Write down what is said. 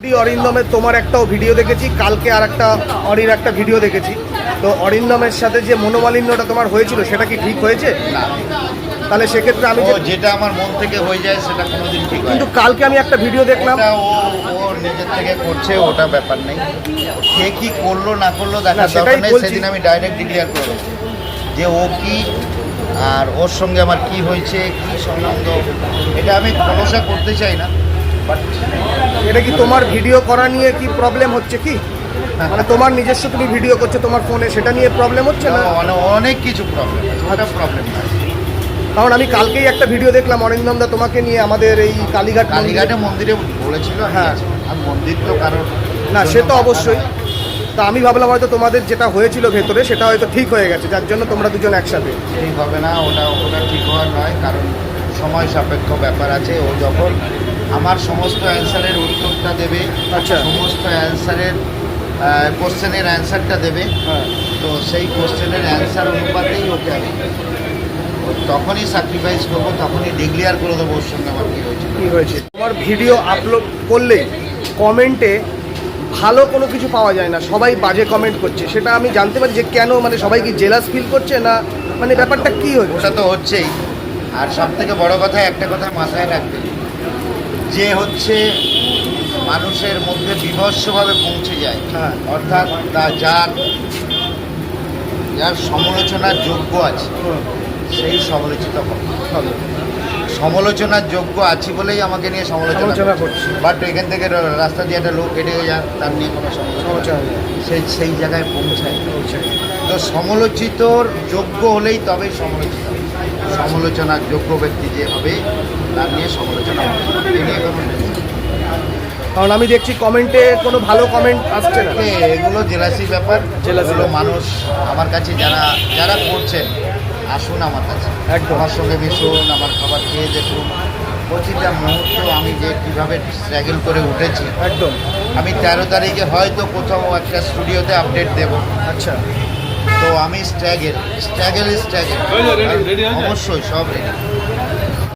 অরি অরিন্দমের তোমার একটাও ভিডিও দেখেছি কালকে আর একটা অরির একটা ভিডিও দেখেছি। তো অরিন্দমের সাথে যে মনোমালিন্যটা তোমার হয়েছিল সেটা কি ঠিক হয়েছে? তাহলে সেক্ষেত্রে আমি ও যেটা আমার মন থেকে হয়ে যায় সেটা কোনোদিন ঠিক হয় কিন্তু কালকে আমি একটা ভিডিও দেখলাম। ওটা ও ও নিজের থেকে করছে ওটা ব্যাপার নেই। কে কি করল না করল সেটাই বলছি। সেদিন আমি ডাইরেক্ট ডিক্লিয়ার করে যে ও কি আর ওর সঙ্গে আমার কি হয়েছে কি সম্বন্ধ এটা আমি খোলসা করতে চাই না। বাট এটা কি তোমার ভিডিও করা নিয়ে কি প্রবলেম হচ্ছে কি? মানে তোমার নিজস্ব তুমি ভিডিও করছ তোমার ফোনে সেটা নিয়ে প্রবলেম হচ্ছে না? মানে অনেক কিছু প্রবলেম ওটা প্রবলেম কারণ আমি কালকেই একটা ভিডিও দেখলাম অরিন্দম দা তোমাকে নিয়ে আমাদের এই কালীঘাট কালীঘাটে মন্দিরে বলেছিল হ্যাঁ। হ্যাঁ আর মন্দির তো কারণ না সে তো অবশ্যই। তা আমি ভাবলাম হয়তো তোমাদের যেটা হয়েছিল ভেতরে সেটা হয়তো ঠিক হয়ে গেছে যার জন্য তোমরা দুজন একসাথে। ঠিক হবে না ওটা ওটা ঠিক হওয়ার নয় কারণ সময় সাপেক্ষ ব্যাপার আছে ও যখন আমার সমস্ত অ্যান্সারের উত্তরটা দেবে আচ্ছা। সমস্ত অ্যান্সারের কোশ্চেনের অ্যান্সারটা দেবে। হ্যাঁ। তো সেই কোশ্চেনের অ্যান্সার অনুপাতেই ওকে আমি তখনই স্যাক্রিফাইস করব তখনই ডিক্লিয়ার করে দেবো ওর সঙ্গে আমার কী হয়েছে। কী হয়েছে? তোমার ভিডিও আপলোড করলে কমেন্টে ভালো কোনো কিছু পাওয়া যায় না সবাই বাজে কমেন্ট করছে। সেটা আমি জানতে পারি যে কেন মানে সবাই কি জেলাস ফিল করছে না মানে ব্যাপারটা কী হচ্ছে ওটা তো হচ্ছেই। আর সব থেকে বড় কথা একটা কথা মাথায় রাখবে যে হচ্ছে মানুষের মধ্যে বিভৎসভাবে পৌঁছে যায়। হ্যাঁ। অর্থাৎ তা যার যার সমালোচনার যোগ্য আছে সেই সমালোচিত হবে। সমালোচনার যোগ্য আছি বলেই আমাকে নিয়ে সমালোচনা করছে। বাট এখান থেকে রাস্তা দিয়ে একটা লোক হেঁটে যাক তার নিয়ে কোনো সমালোচনা সেই সেই জায়গায় পৌঁছায়। করছে। তো সমালোচিতর যোগ্য হলেই তবেই সমালোচিত। সমালোচনার যোগ্য ব্যক্তি যে হবে তার নিয়ে সমালোচনা। কারণ আমি দেখছি কমেন্টে কোনো ভালো কমেন্ট আসছে না। এগুলো জেলাসি ব্যাপার। জেলাসি এগুলো ব্যাপার। মানুষ আমার কাছে যারা যারা করছেন আসুন আমার কাছে। একদম। আমার সঙ্গে মিশুন আমার খাবার খেয়ে দেখুন। প্রতিটা মুহূর্ত আমি যে কীভাবে স্ট্রাগল করে উঠেছি। একদম। আমি তেরো তারিখে হয়তো কোথাও একটা স্টুডিওতে আপডেট দেব। আচ্ছা। তো আমি স্ট্রাগেল স্ট্রাগেল স্ট্রাগেল অবশ্যই সব রেডি